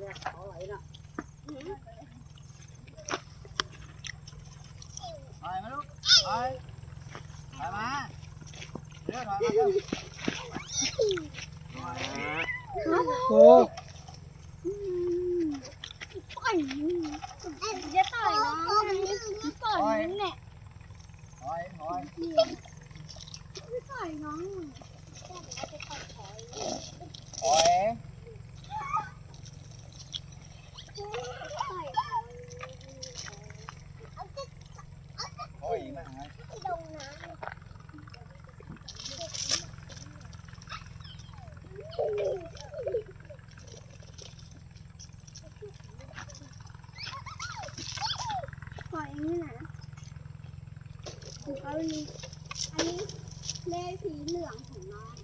เลยเขาไหลน่ะถอยมาลูกถอยถอยมาเร็วถอยมาเร็วถอยมาโอ้ปล่อยจะต่อยน้องปล่อยนั่นแหละถอยถอยต่อยน้องถอยต่อย ถอยมาหาลงน้ำปล่อยนี่นะของเขาอันนี้อันนี้เลสีเหลืองของน้อง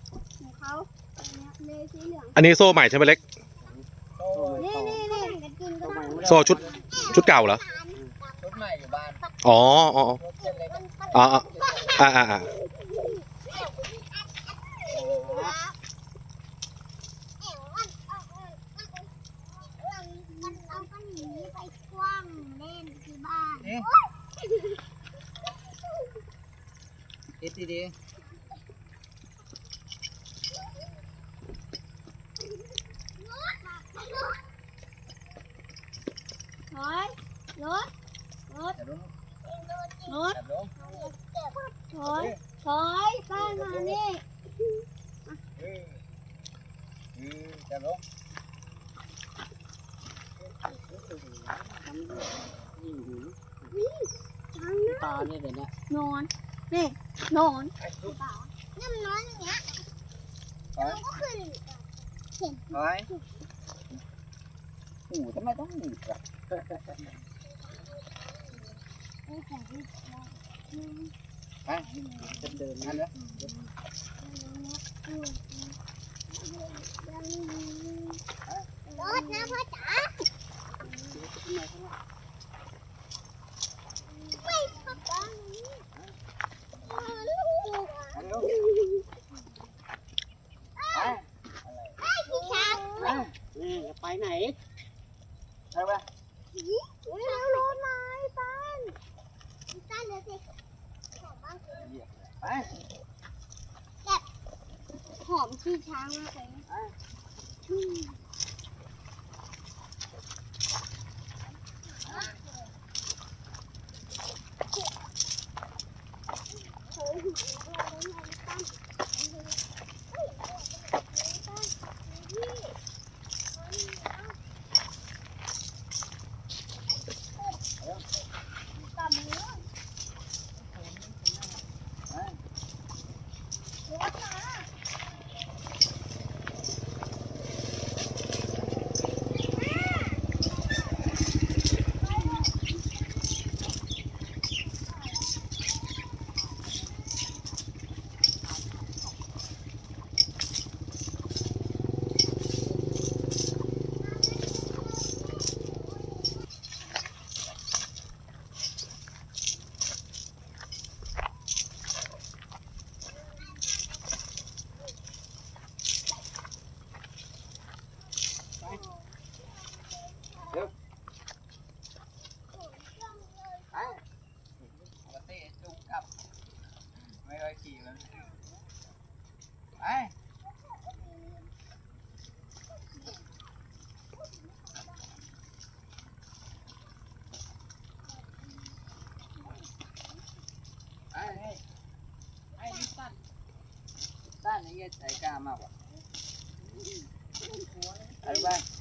ของเขาอันเนี้ยเลสีเหลืองอันนี้โซ่ใหม่ใช่ไหมเล็กโซ่นี่นี่นี่กันกินก็ได้ โซ่ชุดชุดเก่าเหรอชุดใหม่อยู่บ้าน อ๋ออ๋ออ๋อ รถเส้นเล็ก อ๋ออ๋ออ่าอ่าอ่ามันเอาก้อนหินนี้ไปคว้างเล่นที่บ้านนี่คิดดี ถอยรถรถ ๆจับลง รถ จับลง ถอยถอยป้ามานี่เออเออจับลงช้างนะตาเนี่ยเดี๋ยวนี้นอนนี่นอนปลูกนี่มันนอนอย่างเงี้ยถอยก็ขึ้นถอยโอ้ทำไมต้องหนีบอะไปจะเดินนั่นเลยรถนะพ่อจ๋าไม่พ่อจ๋าลูก เร็วไป พี่ช้าง ไป นี่จะไปไหน ไปไป แล้วรถไหนปันปันเดี๋ยวสิ ไป หอม ขี้ช้างมากเลยไปปกติจุงกลับ ไม่ค่อยขี่มันไปไปให้ให้นี่สั้นสั้นอย่างเงี้ย ใจกล้ามากกว่าไปไปไป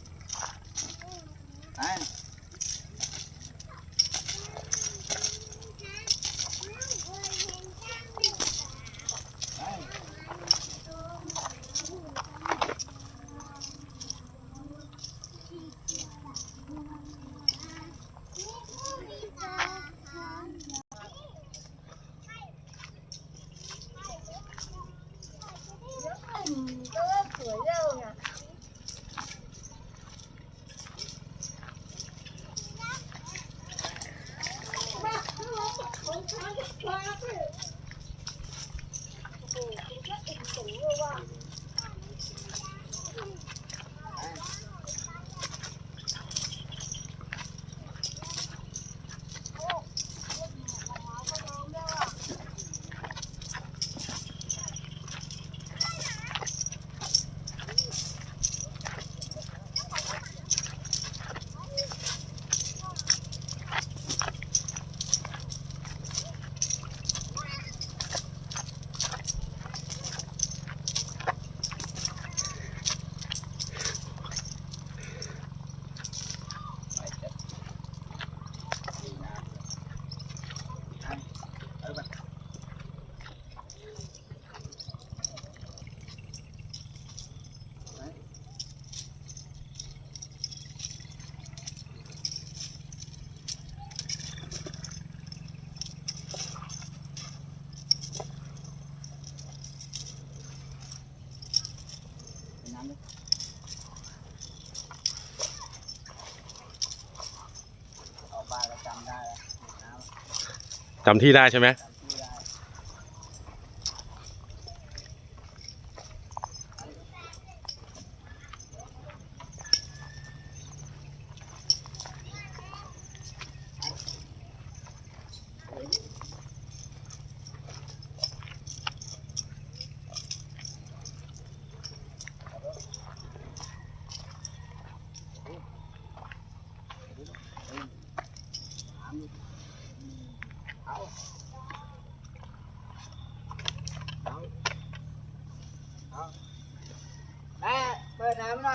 จำที่ได้ใช่ไหม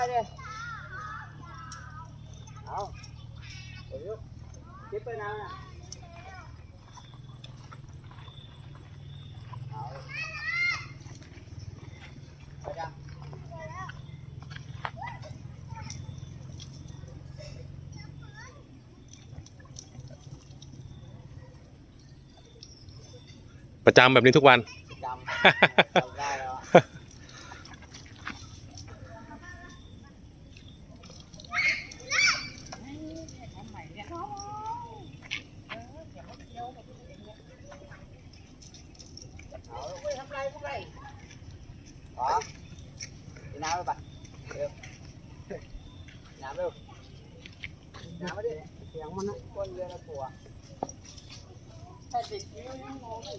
ดน้ำหน่อยดิเอาเดี๋ยวคิดเปิดน้ำน่ะเอาไปยังประจำแบบนี้ทุกวันจำจำได้แล้วอะเอาเว้ยทำไรทำไรอ๋อกินน้ำไปปะเร็วน้ำเร็วน้ำมาดิเสียง มันนะก้นเรือละตัวแค่ติดนิ้วยังงงเลย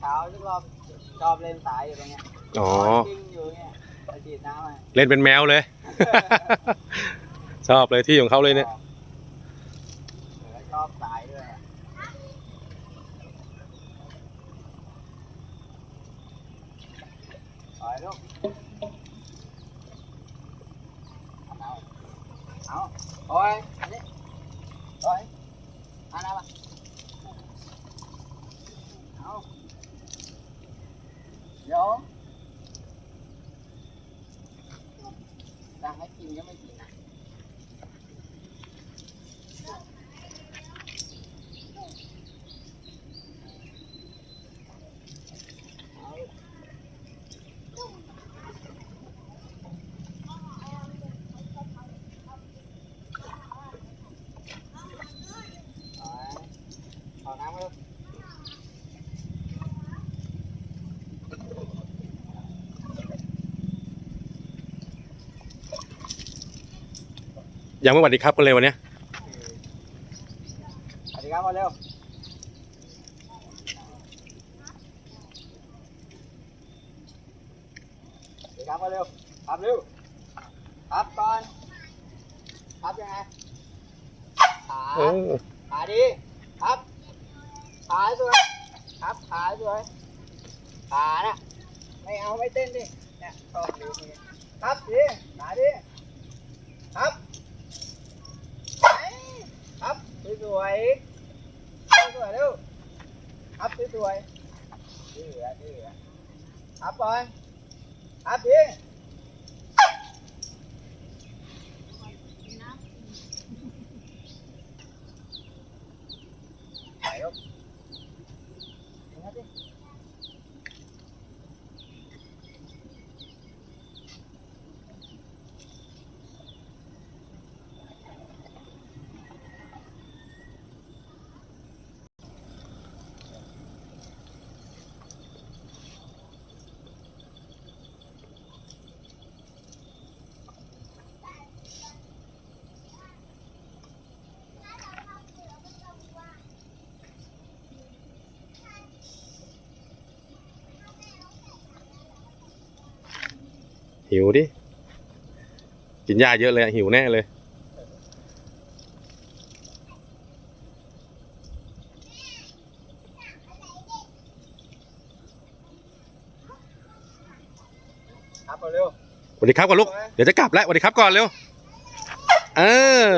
เช้าชอบชอบเล่นสายอยู่ตรงเนี้ยอ๋อจริงอยู่เนี่ยไปฉีดน้ำอะ เล่นเป็นแมวเลย ชอบเลยที่ของเขาเลยเนี่ย แล้วชอบสายด้วยอะปล่อยลูกเอา เอาโอ้ยอันนี้โอ้ยอันนั้นปะเอาเดี๋ยวสั่งให้กินก็ไม่กินนะ ขอน้ำมาลูก ยังไม่หวัดดีครับกันเลยวันเนี้ยสวัสดีครับมาเร็วสวัสดีครับมาเร็วครับเร็วครับก่อนครับยังไงขาเออขาดีครับขาสวยครับขาสวยขาน่ะไม่เอาไม่เต้นดิเนี่ยชอบดีนี่ครับดีขาดี สวยๆสวยๆเร็วครับสวยๆดีอะดีอะครับก่อนครับดี หิวดิ กินหญ้าเยอะเลยอะหิวแน่เลย ครับเอาเร็วสวัสดีครับก่อนลูก เดี๋ยวจะกลับแล้วสวัสดีครับก่อนเร็ว เออ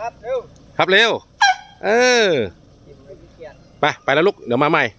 ครับเร็วครับเร็ว เออ กินไม่ขี้เกียจ ไปไปแล้วลูก เดี๋ยวมาใหม่ค